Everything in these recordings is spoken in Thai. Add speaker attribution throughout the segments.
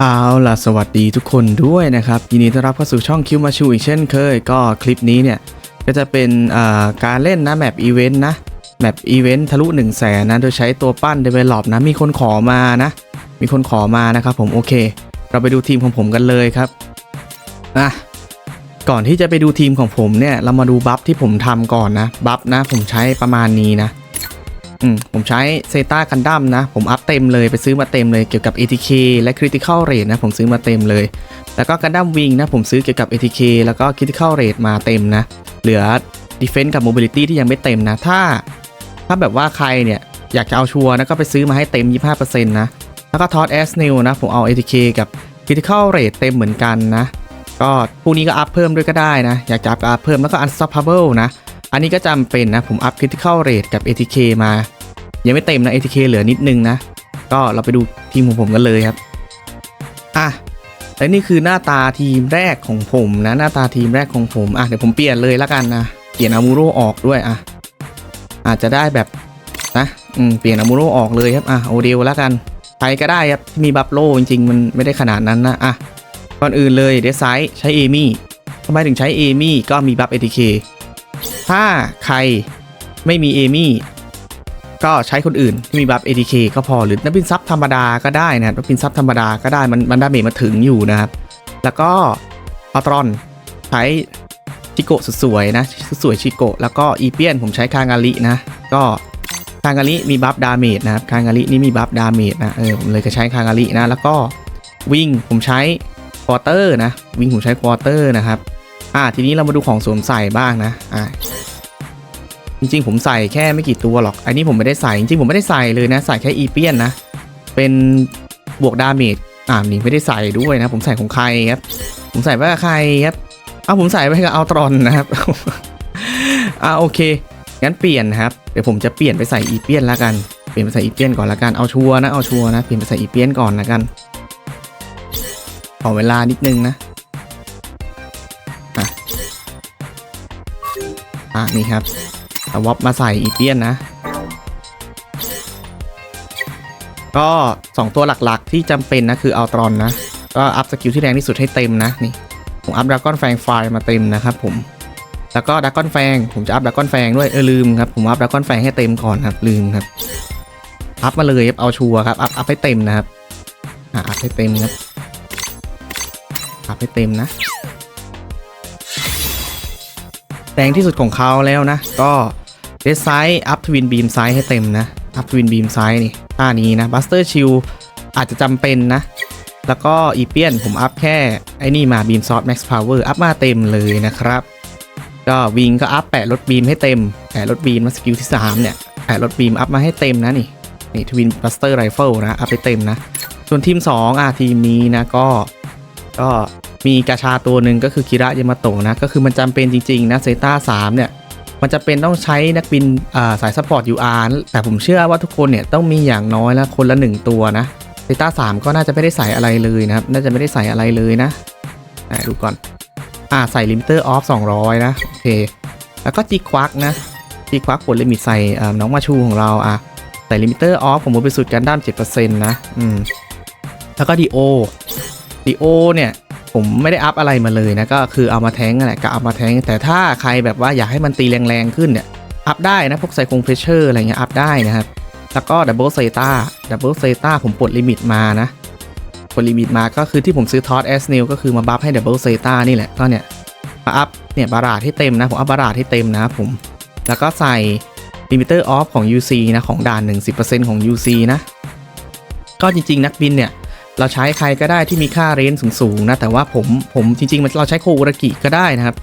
Speaker 1: เอาล่ะสวัสดีทุกคนด้วยนะครับยินดีต้อนรับเข้าสู่ช่องคิวมาชูอีกเช่นเคย ก็คลิปนี้เนี่ย ก็จะเป็นการเล่นนะแมปอีเวนต์นะแมปอีเวนต์ทะลุ1 0 0 0 0แสนนะโดยใช้ตัวปั้น Develop นะ มีคนขอมานะ มีคนขอมานะครับผมโอเค เราไปดูทีมของผมกันเลยครับอะก่อนที่จะไปดูทีมของผมเนี่ย เรามาดูบัฟที่ผมทำก่อนนะบัฟนะผมใช้ประมาณนี้นะ อืมผมใช้เซต้ากันดั้มนะ ผมอัพเต็มเลยไปซื้อมาเต็มเลยเกี่ยวกับ ATK และ Critical Rate นะผมซื้อมาเต็มเลย แล้วก็กันดั้มวิงนะผมซื้อเกี่ยวกับ ATK แล้วก็ Critical Rate มาเต็มนะ เหลือ Defense กับ Mobility ที่ยังไม่เต็มนะ ถ้า ถ้าแบบว่าใครเนี่ย อยากจะเอาชัวร์นะก็ไปซื้อมาให้เต็ม 25%นะ แล้วก็ทอ s แอสนิวนะผมเอา ATK กับ Critical Rate เต็มเหมือนกันนะ ก็พวกนี้ก็อัพเพิ่มด้วยก็ได้นะ อยากจะอัพก็อัพเพิ่มแล้วก็ Unstoppable นะ อันนี้ก็จำเป็นนะผมอัพ Critical Rate กับ ATK มา ยังไม่เต็มนะ ATK เหลือนิดนึงนะ ก็เราไปดูทีมของผมกันเลยครับ อะและนี่คือหน้าตาทีมแรกของผมนะ หน้าตาทีมแรกของผม อะเดี๋ยวผมเปลี่ยนเลยล้วกันนะ เปลี่ยนอามูโรออกด้วยอะ อาจจะได้แบบนะอืมเปลี่ยนอามูโรออกเลยครับอะโอเดลล้วกันใครก็ได้ครับที่มีบัฟโลจริงๆ มันไม่ได้ขนาดนั้นนะอะก่อนอื่นเลยเดซไซใช้เอมี่ทำไมถึงใช้เอมี่ก็มีบัฟ ATK ถ้าใครไม่มีเอมี่ ก็ใช้คนอื่นที่มีบัฟ ATK ก็พอหรือนักบินซับธรรมดาก็ได้นะนักบินซับธรรมดาก็ได้มันมันดาเมจมาถึงอยู่นะครับ แล้วก็อัลตรอนใช้ชิโกะสุดสวยนะสวยชิโกะแล้วก็อีเปียนผมใช้คางารินะ ก็คางาริมีบัฟดาเมจนะครับคางารินี่มีบัฟดาเมจนะเออผมเลยจะใช้คางารินะ แล้วก็วิ่งผมใช้ควอเตอร์นะ วิ่งผมใช้ควอเตอร์นะครับ อ่าทีนี้เรามาดูของสวมใส่บ้างนะอ่า จริงๆ ผมใส่แค่ไม่กี่ตัวหรอก อันนี้ผมไม่ได้ใส่ จริงๆ ผมไม่ได้ใส่เลยนะ ใส่แค่อีเปียนนะ เป็นบวกดาเมจ อ่านี่ไม่ได้ใส่ด้วยนะ ผมใส่ของใครครับ ผมใส่ไว้กับใครครับเอาผมใส่ไว้กับอัลตรอนนะครับ อ่าโอเค งั้นเปลี่ยนนะครับ เดี๋ยวผมจะเปลี่ยนไปใส่อีเปียนแล้วกัน เปลี่ยนไปใส่อีเปียนก่อนละกัน เอาชัวนะ เอาชัวนะ เปลี่ยนไปใส่อีเปียนก่อนละกัน ขอเวลานิดนึงนะอะอะนี่ครับ วอปมาใส่อีเปียนนะ ก็ 2 ตัวหลักๆที่จำเป็นนะคืออัลตรอนนะ ก็อัพสกิลที่แรงที่สุดให้เต็มนะนี่ผมอัพดราก้อนแฟงไฟมาเต็มนะครับผม แล้วก็ดราก้อนแฟงผมจะอัพดราก้อนแฟงด้วยเออลืมครับผมอัพดราก้อนแฟงให้เต็มก่อนครับลืมครับอัพมาเลยเอาชัวร์ครับอัพอัพให้เต็มนะครับอะอัพให้เต็มครับอัพให้เต็มนะแรงที่สุดของเขาแล้วนะ ก็ เดซไซส์อัพทวินบีมไซส์ให้เต็มนะ อัพทวินบีมไซส์นี่ท่านี้นะบัสเตอร์ชิลอาจจะจำเป็นนะ แล้วก็อีเปียนผมอัพแค่ ไอ้นี่มาบีมซอสแม็กซ์พาวเวอร์อัพมาเต็มเลยนะครับ ก็วิงก็อัพแปะรถบีมให้เต็ม แปะรถบีมมาสกิลที่ 3 เนี่ย แปะรถบีมอัพมาให้เต็มนะนี่ นี่ทวินบัสเตอร์ไรเฟิลนะ อัพไปเต็มนะ ส่วนทีม 2 อะทีมนี้นะก็ก็มีกาชาตัวหนึ่งก็คือคิระยามาโตะนะ ก็คือมันจำเป็นจริง ๆ นะเซต้า3เนี่ย มันจะเป็นต้องใช้นักบินาสายซัพพอร์ต UR แต่ผมเชื่อว่าทุกคนเนี่ยต้องมีอย่างน้อยละคนละ 1 ตัวนะเซต้า3ก็น่าจะไม่ได้ใส่อะไรเลยนะครับ น่าจะไม่ได้ใส่อะไรเลยนะดูก่อน อ่าใส่ลิมิเตอร์ออฟ200นะ โอเค แล้วก็จีควักนะจีควักผลลิมิตใส่น้องมาชูของเราอะใส่ลิมิเตอร์ออฟของบนไปสุดกันด้าม7%นะ อืม แล้วก็ดีโอดีโอเนี่ย ผมไม่ได้อัพอะไรมาเลยนะก็คือเอามาแทงนั่นแหละก็เอามาแทงแต่ถ้าใครแบบว่าอยากให้มันตีแรงๆขึ้นเนี่ยอัพได้นะพวกไซคงเพรสเชอร์อะไรเงี้ยอัพได้นะครับแล้วก็ดับเบิลเซตาดับเบิลเซตาผมปลดลิมิตมานะปลดลิมิตมาก็คือที่ผมซื้อทอสแอสเนลก็คือมาบัฟให้ดับเบิลเซตานี่แหละก็เนี่ยมาอัพเนี่ยบาราดให้เต็มนะผมอัพบาราดให้เต็มนะครับผมแล้วก็ใส่ลิมิเตอร์ออฟของ UC นะของด่าน 1 0 ของ UC นะก็จริงๆ นักบินเนี่ย เราใช้ใครก็ได้ที่มีค่าเรนจ์สูงๆนะแต่ว่าผมผมจริงๆมันเราใช้โคอุรกิก็ได้นะครับ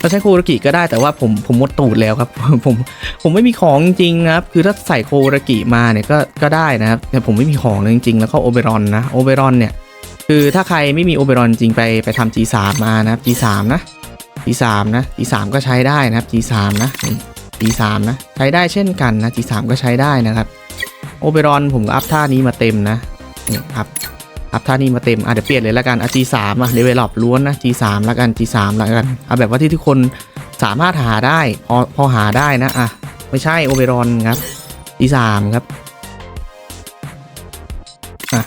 Speaker 1: เราใช้โคอุรกิก็ได้แต่ว่าผมผมหมดตูดแล้วครับผมผมไม่มีของจริงนะครับ คือถ้าใส่โคอุรกิมาเนี่ยก็ก็ได้นะครับแต่ผมไม่มีของเลยจริงๆ แล้วก็โอเบรอนนะโอเบรอนเนี่ย คือถ้าใครไม่มีโอเบรอนจริงไปไปทำ G3 มานะครับ G3 นะ G3 นะ G3 ก็ใช้ได้นะครับ G3 นะ G3 นะ ใช้ได้เช่นกันนะ G3 ก็ใช้ได้นะครับโอเบรอนผมก็อัพท่านี้มาเต็มนะ นี่อัพอัพท่านี้มาเต็มอะเดี๋ยวเปลี่ยนเลยแล้วกันอะ G3 อะเลเวลลอปล้วนนะ G3 แล้วกัน G3 แล้วกันเอาแบบว่าที่ทุกคนสามารถหาได้ พอพอหาได้นะอะไม่ใช่โอเบรอนครับ G3 ครับอะ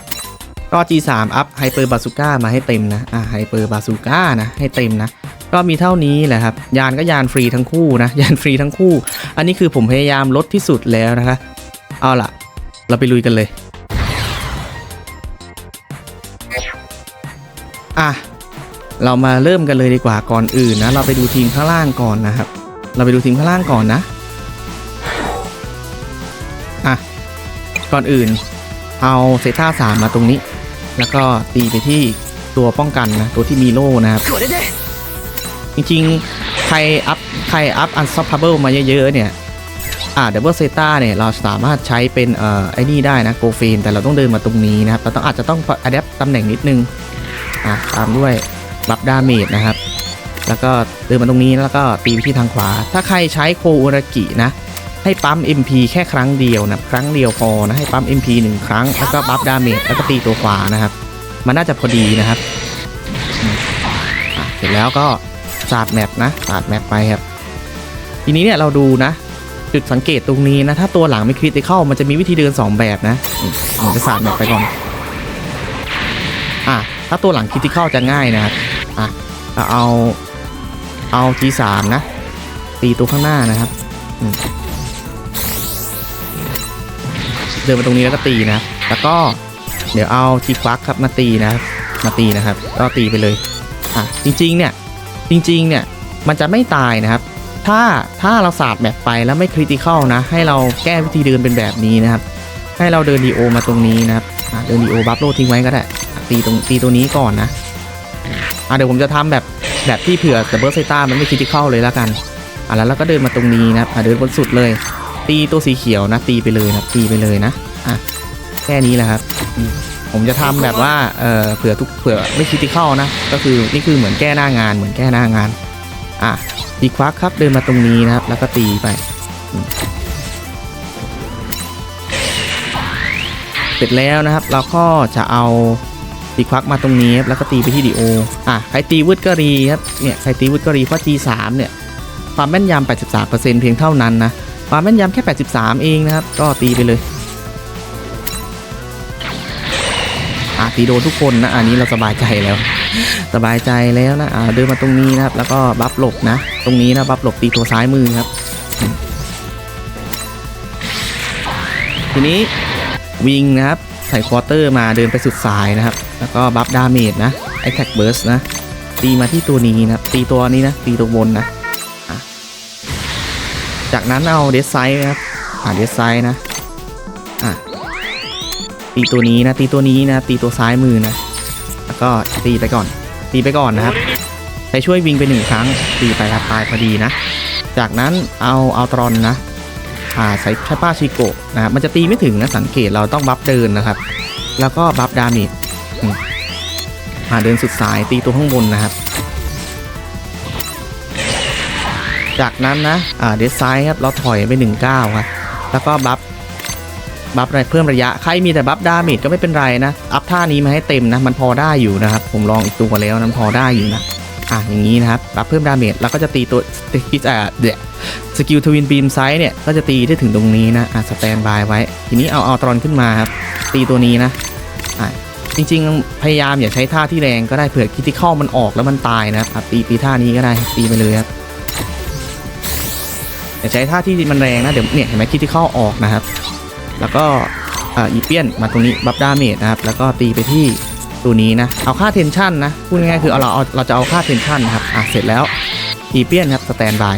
Speaker 1: ก็ G3 อัพไฮเปอร์บาซูก้ามาให้เต็มนะอ่าไฮเปอร์บาซูก้านะให้เต็มนะก็มีเท่านี้แหละครับ ยานก็ยานฟรีทั้งคู่นะ ยานฟรีทั้งคู่ อันนี้คือผมพยายามลดที่สุดแล้วนะคะ เอาล่ะ เราไปลุยกันเลย อะเรามาเริ่มกันเลยดีกว่าก่อนอื่นนะ เราไปดูทีมข้างล่างก่อนนะครับ เราไปดูทีมข้างล่างก่อนนะอะก่อนอื่น เอาเซต้าสามมาตรงนี้ แล้วก็ตีไปที่ตัวป้องกันนะ ตัวที่มีโล่นะครับ จริงๆ ใครอัพใครอัพอันซับพับเบิลมาเยอะๆเนี่ยอ่าดับเบิลเซต้าเนี่ยเราสามารถใช้เป็นเอ่อไอ้นี่ได้นะโกเฟนแต่เราต้องเดินมาตรงนี้นะครับเราต้องอาจจะต้องอะแดปตำแหน่งนิดนึงะตามด้วยบัฟดาเมจนะครับ แล้วก็เดินมาตรงนี้แล้วก็ตีไปที่ทางขวา ถ้าใครใช้โคอุรากินะ ให้ปั๊ม MP แค่ครั้งเดียวนะครั้งเดียวพอนะให้ปั๊ม MP หนึ่งครั้งแล้วก็บัฟดาเมจแล้วก็ตีตัวขวานะครับ มันน่าจะพอดีนะครับเสร็จแล้วก็สาดแมปนะสาดแมปไปครับทีนี้เนี่ยเราดูนะ จุดสังเกตตรงนี้นะ ถ้าตัวหลังไม่คริติเข้ามันจะมีวิธีเดิน 2 แบบนะผมจะสาดแมปไปก่อน ถ้าตัวหลังคริติเข้าจะง่ายนะครับอะเอาเอา G3 นะ ตีตัวข้างหน้านะครับเดินมาตรงนี้แล้วก็ตีนะแล้วก็เดี๋ยวเอาทีควักครับมาตีนะมาตีนะครับ ก็ตีไปเลยอะจริงๆเนี่ยจริงๆเนี่ยมันจะไม่ตายนะครับ ถ้าถ้าเราสาดแมปไปแล้วไม่คริติเข้านะ ให้เราแก้วิธีเดินเป็นแบบนี้นะครับ ให้เราเดินดีโอมาตรงนี้นะครับอะเดินดีโอบัฟโลทิ้งไว้ก็ได้ ตีตรงตีตัวนี้ก่อนนะอะเดี๋ยวผมจะทำแบบแบบที่เผื่อแต่เบอร์ไซต้ามันไม่คริติเข้าเลยแล้วกันอะแล้วเราก็เดินมาตรงนี้นะอะเดินบนสุดเลย ตีตัวสีเขียวนะ ตีไปเลยนะตีไปเลยนะอะแค่นี้แหละครับ ผมจะทำแบบว่าเออเผื่อทุกเผื่อไม่คริติเข้านะ ก็คือนี่คือเหมือนแก้หน้างานเหมือนแก้หน้างานอะตีควักครับเดินมาตรงนี้นะครับ แล้วก็ตีไปเสร็จแล้วนะครับ เราก็จะเอา ตีควักมาตรงนี้ครับแล้วก็ตีไปที่ดีโออะใครตีวืดก็รีครับเนี่ยใครตีวืดก็รีเพราะ G3 เนี่ยความแม่นยำ83%เพียงเท่านั้นนะความแม่นยำแค่ 83 เองนะครับ ก็ตีไปเลยอะตีโดนทุกคนนะอันนี้เราสบายใจแล้ว สบายใจแล้วนะอ่าเดินมาตรงนี้นะครับ แล้วก็บัฟหลบนะ ตรงนี้นะบัฟหลบตีตัวซ้ายมือครับ ทีนี้วิงนะครับ ใส่ควอเตอร์มาเดินไปสุดสายนะครับ แล้วก็บัฟดาเมจนะไอแท็กเบิร์สนะ ตีมาที่ตัวนี้นะตีตัวนี้นะ ตีตัวบนนะ จากนั้นเอาเดสไซด์นะครับอ่าเดสไซด์นะอะตีตัวนี้นะ ตีตัวนี้นะ ตีตัวซ้ายมือนะ แล้วก็ตีไปก่อน ตีไปก่อนนะครับใช้ช่วยวิ่งไปหนึ่งครั้ง ตีไปครับตายพอดีนะ จากนั้นเอาเอาตรอนนะาใช้ใช้ป้าชิโกะนะครับมันจะตีไม่ถึงนะสังเกตเราต้องบัฟเดินนะครับ แล้วก็บัฟดาเมจอ่าเดินสุดสายตีตัวข้างบนนะครับ จากนั้นนะอ่าเดสไซด์ครับเราถอยไป1 9ครับแล้วก็บัฟบัฟอะไรเพิ่มระยะ ใครมีแต่บัฟดาเมจก็ไม่เป็นไรนะ อัพท่านี้มาให้เต็มนะ มันพอได้อยู่นะครับ ผมลองอีกตัวแล้วนะมันพอได้อยู่นะ อะอย่างนี้นะครับ บัฟเพิ่มดาเมจแล้วก็จะตีตัวที่จะเดี๋ย สกิลทวินบีมไซส์เนี่ย ก็จะตีได้ถึงตรงนี้นะอะสแตนบายไว้ ทีนี้เอาเอาตรอนขึ้นมาครับ ตีตัวนี้นะอะจริงๆ พยายามอย่าใช้ท่าที่แรงก็ได้เผื่อคิติคอมันออกแล้วมันตายนะครับอะตีตีท่านี้ก็ได้ตีไปเลยครับอย่าใช้ท่าที่มันแรงนะเดี๋ยวเนี่ยเห็นไหมคิติคอออกนะครับ แล้วก็อ่าอีเปียนมาตรงนี้บัฟดาเมจนะครับ แล้วก็ตีไปที่ตัวนี้นะ เอาค่าเทนชั่นนะ พูดง่ายๆคือเอาเราเอาเราจะเอาค่าเทนชั่นนะครับ อะ เสร็จแล้วอีเปียนครับ สแตนบาย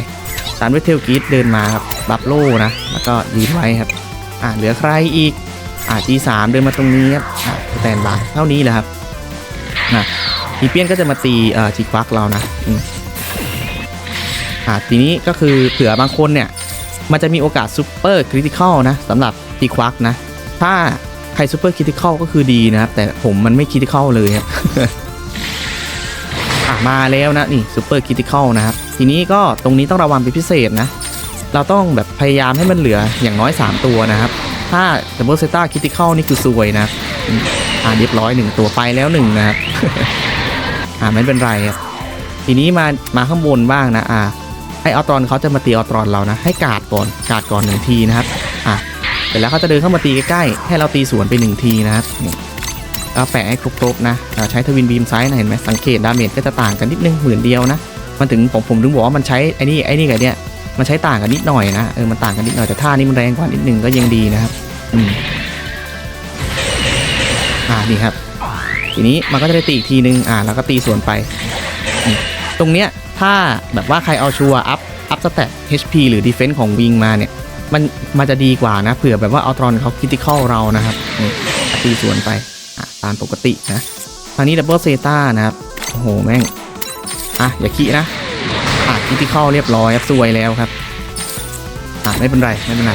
Speaker 1: ตามด้วยเทลกีดเดินมาครับบัฟโลนะ แล้วก็ยืนไว้ครับ อะเหลือใครอีก อะ G3 เดินมาตรงนี้ครับ อะสแตนบายเท่านี้แหละครับนะอีเปียนก็จะมาตีเอ่อจีควักเรานะอืมอะทีนี้ก็คือเผื่อบางคนเนี่ย มันจะมีโอกาสซูเปอร์คริติคอลนะสำหรับตีควักนะ ถ้าใครซูเปอร์คริติคอลก็คือดีนะครับ แต่ผมมันไม่คริติคอลเลยครับอะมาแล้วนะ นี่ซูเปอร์คริติคอลนะครับ ทีนี้ก็ตรงนี้ต้องระวังเป็นพิเศษนะ เราต้องแบบพยายามให้มันเหลืออย่างน้อย 3 ตัวนะครับ ถ้าดับเบิลเซต้าคิติคอลนี่คือซวยนะอ่าเรียบร้อยหนึ่งตัวไปแล้วหนึ่งนะครับอ่าไม่เป็นไรครับทีนี้มามาข้างบนบ้างนะอ่าให้ออตรอนเขาจะมาตีออตรอนเรานะ ให้กาดก่อนกาดก่อนหนึ่งทีนะครับอะเสร็จแล้วเขาจะเดินเข้ามาตีใกล้ๆให้เราตีสวนไปหนึ่งทีนะครับนี่ก็แปะให้ครบๆนะใช้ทวินบีมไซส์นะเห็นไหมสังเกตดาเมจก็จะต่างกันนิดนึงหมื่นเดียวนะ มันถึงผมผมถึงบอกว่ามันใช้ไอ้นี่ไอ้นี่กับเนี้ยมันใช้ต่างกันนิดหน่อยนะเออมันต่างกันนิดหน่อยแต่ท่านี้มันแรงกว่านิดนึงก็ยังดีนะครับอืมอ่านี่ครับ ทีนี้มันก็จะได้ตีอีกทีนึงอ่าแล้วก็ตีส่วนไป ตรงเนี้ยถ้าแบบว่าใครเอาชัวอัพอัพสเตต HP หรือ Defense ของวิงมาเนี่ย มันมันจะดีกว่านะ เผื่อแบบว่าเอาตรอนเขาคิติคอลเรานะครับตีส่วนไป อะตามปกตินะทางนี้ดับเบิลเซต้านะครับ โอ้โห แม่ง อะอย่าขี้นะอะคิที่เข้าเรียบร้อยครับซวยแล้วครับอะไม่เป็นไรไม่เป็นไร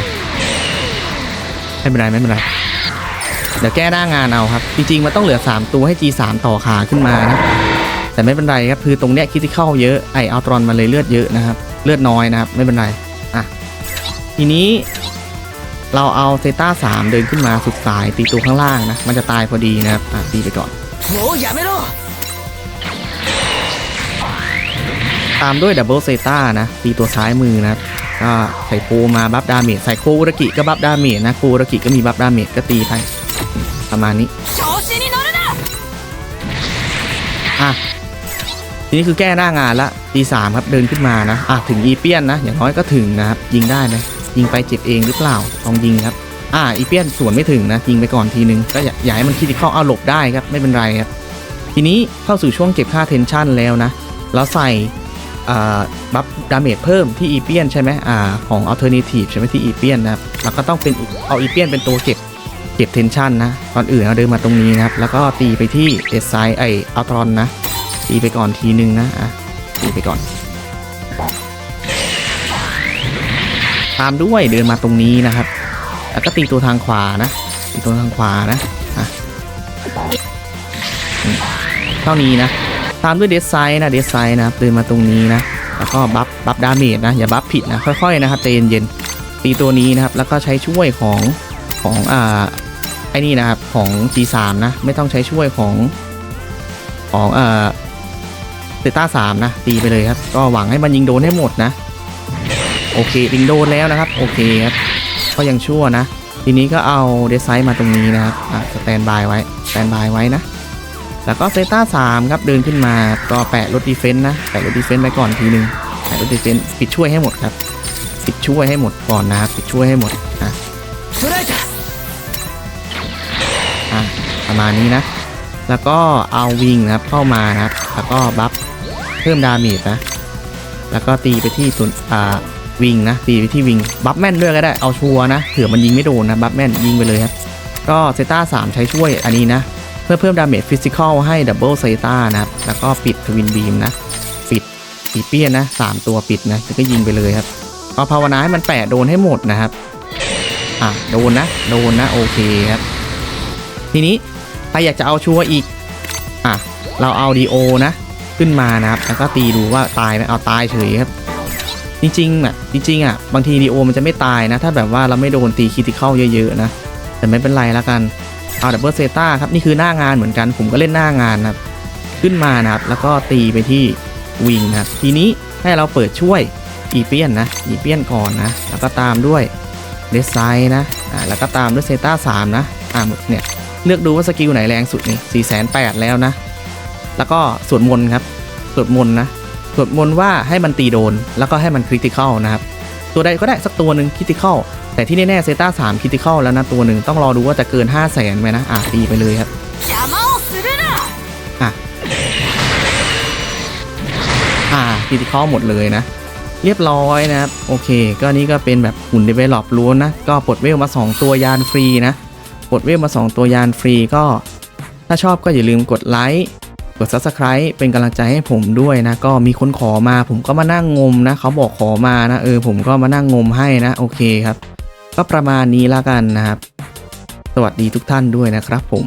Speaker 1: ไม่เป็นไรไม่เป็นไรเดี๋ยวแก้หน้างานเอาครับ จริงๆมันต้องเหลือ 3 ตัวให้ G3 ต่อขาขึ้นมานะแต่ไม่เป็นไรครับคือตรงเนี้ยคิดที่เข้าเยอะไออัลตรอนมาเลยเลือดเยอะนะครับ เลือดน้อยนะครับ ไม่เป็นไรอะทีนี้เราเอาเซต้าสามเดินขึ้นมาสุดสายตีตัวข้างล่างนะ มันจะตายพอดีนะครับ อะตีไปก่อน
Speaker 2: โหอย่าไม่รู้
Speaker 1: ตามด้วยดับเบิลเซต้านะตีตัวซ้ายมือนะก็ใส่โปมาบัฟดาเมจใส่โคอุรกิก็บัฟดาเมจนะโคอุรกิก็มีบัฟดาเมจก็ตีไปประมาณนี้อะทีนี้คือแก้หน้างานละตีสามครับเดินขึ้นมานะอะถึงอีเปียนนะ อย่างน้อยก็ถึงนะครับยิงได้ไหมยิงไปเจ็บเองหรือเปล่าลองยิงครับอ่าอีเปียนสวนไม่ถึงนะยิงไปก่อนทีนึงก็อย่าให้มันคิดเข้าเอาหลบได้ครับไม่เป็นไรครับทีนี้เข้าสู่ช่วงเก็บค่าเทนชั่นแล้วนะ แล้วใส่ บัฟดาเมจเพิ่มที่อีเปียนใช่ไหมอ่าของอัลเทอร์เนทีฟใช่ไหมที่อีเปียนนะครับแล้วก็ต้องเป็นเอาอีเปียนเป็นตัวเก็บเก็บเทนชันนะก่อนอื่นเราเดินมาตรงนี้นะครับ แล้วก็ตีไปที่เดซไซไออัลตรอนนะ ตีไปก่อนทีนึงนะอะตีไปก่อน ตามด้วยเดินมาตรงนี้นะครับ แล้วก็ตีตัวทางขวานะ ตีตัวทางขวานะอะเท่านี้นะ ตามด้วยเดซไซน์นะเดซไซนะครับเดินมาตรงนี้นะ แล้วก็บัฟบัฟดาเมจนะ อย่าบัฟผิดนะ ค่อยๆนะครับใจเย็นๆตีตัวนี้นะครับ แล้วก็ใช้ช่วยของของอ่าไอ้นี่นะครับของ G3 นะ ไม่ต้องใช้ช่วยของของเอ่อเซต้าสามนะ ตีไปเลยครับ ก็หวังให้มันยิงโดนให้หมดนะ โอเคยิงโดนแล้วนะครับ โอเคครับก็ยังชั่วนะ ทีนี้ก็เอาเดซไซด์มาตรงนี้นะครับอะสแตนบายไว้สแตนบายไว้นะ แล้วก็เซต้าสามครับเดินขึ้นมาก็แปะรถดีเฟนต์นะแปะรถดีเฟนต์ไปก่อนทีนึงแปะรถดีเฟนต์ปิดช่วยให้หมดครับปิดช่วยให้หมดก่อนนะครับปิดช่วยให้หมดนะอะประมาณนี้นะ แล้วก็เอาวิงนะครับเข้ามานะครับแล้วก็บัฟเพิ่มดาเมจนะแล้วก็ตีไปที่ส่วนอ่าวิงนะตีไปที่วิงบัฟแม่นด้วยก็ได้เอาชัวนะเผื่อมันยิงไม่โดนนะบัฟแม่นยิงไปเลยครับก็เซต้าสามใช้ช่วยอันนี้นะ เพื่อเพิ่มดาเมจฟิสิกอลให้ดับเบิลเซต้านะครับ แล้วก็ปิดทวินบีมนะ ปิดปีเปียนนะสามตัวปิดนะแล้วก็ยิงไปเลยครับก็ภาวนาให้มันแปะโดนให้หมดนะครับ อะโดนนะ โดนนะโอเคครับ ทีนี้ใครอยากจะเอาชัวร์อีก อะ เราเอาดีโอนะ ขึ้นมานะครับ แล้วก็ตีดูว่าตายไหมเอาตายเฉยครับ จริงๆอะจริงๆอะบางทีดีโอมันจะไม่ตายนะ ถ้าแบบว่าเราไม่โดนตีคิติเข้าเยอะๆนะ แต่ไม่เป็นไรแล้วกัน เอาดับเบิลเซต้าครับนี่คือหน้างานเหมือนกัน ผมก็เล่นหน้างานนะครับขึ้นมานะครับ แล้วก็ตีไปที่วิงนะครับทีนี้ให้เราเปิดช่วยอีเปียนนะอีเปียนก่อนนะ แล้วก็ตามด้วยเดซไซนะอ่าแล้วก็ตามด้วยเซต้าสามนะอ่าเนี่ยเลือกดูว่าสกิลไหนแรงสุดนี่สี่แสนแปดแล้วนะ แล้วก็สวดมนต์ครับสวดมนต์นะสวดมนต์ว่าให้มันตีโดน แล้วก็ให้มันคริติคอลนะครับ ตัวใดก็ได้สักตัวหนึ่งคริติคอล แต่ที่แน่ๆเซต้าสามคิติคอแล้วนะตัวหนึ่งต้องรอดูว่าจะเกิน 5 0 0แสนไหมนะ อะตีไปเลยครับ
Speaker 2: อะ
Speaker 1: อะคิติคอหมดเลยนะ เรียบร้อยนะโอเค ก็นี่ก็เป็นแบบหุ่นเดเวลลอปล้วนนะ ก็ปลดเวลมา 2 ตัวยานฟรีนะปลดเวลมา 2 ตัวยานฟรีก็ ถ้าชอบก็อย่าลืมกดไลค์กด subscribe เป็นกำลังใจให้ผมด้วยนะ ก็มีคนขอมา ผมก็มานั่งงมนะ เขาบอกขอมานะ เออ ผมก็มานั่งงมให้นะ โอเคครับ ก็ประมาณนี้ละกันนะครับ สวัสดีทุกท่านด้วยนะครับผม